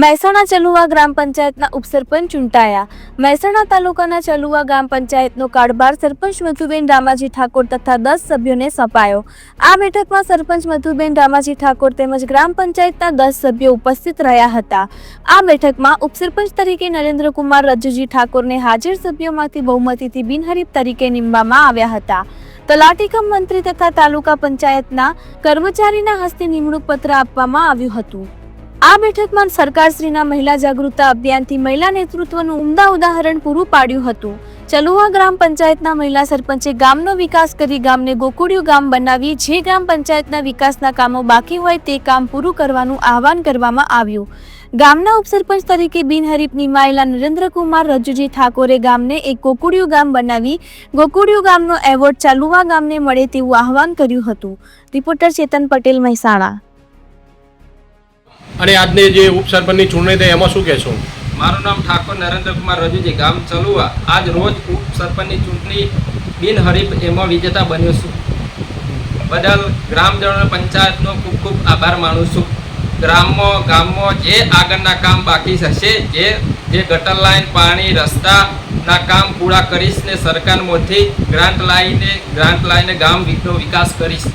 મહેસાણા ચલુવા ગ્રામ પંચાયતના ઉપસરપંચ ચૂંટાયા. મહેસાણા તાલુકાના ચલુવા ગ્રામ પંચાયતનો કારભાર સરપંચ મધુબેન રામાજી ઠાકોર તથા દસ સભ્યોને સોંપાયો. આ બેઠકમાં સરપંચ મધુબેન રામાજી ઠાકોર તેમજ ગ્રામ પંચાયતના દસ સભ્યો ઉપસ્થિત રહ્યા હતા. આ બેઠકમાં ઉપસરપંચ તરીકે નરેન્દ્રકુમાર રજુજી ઠાકોરને હાજર સભ્યોમાંથી બહુમતીથી બિનહરીફ તરીકે નીમવામાં આવ્યા હતા. તલાટીકમ મંત્રી તથા તાલુકા પંચાયતના કર્મચારીના હસ્તે નિમણૂક પત્ર આપવામાં આવ્યું હતું. આ બેઠકમાં સરકારશ્રીના મહિલા જાગૃતતા અભિયાનથી મહિલા નેતૃત્વનું ઉમદા ઉદાહરણ પૂરું પાડ્યું હતું. ચલુવા ગ્રામ પંચાયતના મહિલા સરપંચે ગામનો વિકાસ કરી ગામને ગોકુળિયું ગામ બનાવી જે ગ્રામ પંચાયતના વિકાસના કામો બાકી હોય તે કામ પૂરું કરવાનું આહવાન કરવામાં આવ્યું. ગામના ઉપસરપંચ તરીકે બિનહરીફ નિમાયેલા નરેન્દ્રકુમાર રજુજી ઠાકોરે ગામને એક ગોકુળિયું ગામ બનાવી ગોકુળિયું ગામનો એવોર્ડ ચાલુવા ગામને મળે તેવું આહવાન કર્યું હતું. રિપોર્ટર ચેતન પટેલ મહેસાણા. અને આજની જે ઉપસરપંચની ચૂંટણી થઈ, એમાં શું કહેશો? મારું નામ ઠાકોર નરેન્દ્રકુમાર રજુજી, ગામ ચલુવા આજ રોજ ઉપસરપંચની ચૂંટણી બિનહરીફ એમાં વિજેતા બન્યો છું. બદલ ગ્રામજનો પંચાયતનો ખૂબ ખૂબ આભાર માનું છું. ગ્રામમાં, ગામમાં જે આગળના કામ બાકી હશે, જે જે ગટર લાઈન, પાણી, રસ્તાના કામ પૂરા કરીશ ને સરકારમાંથી ગ્રાન્ટ લાવીને ગ્રાન્ટ લાવીને ગામ વિકાસ કરીશ.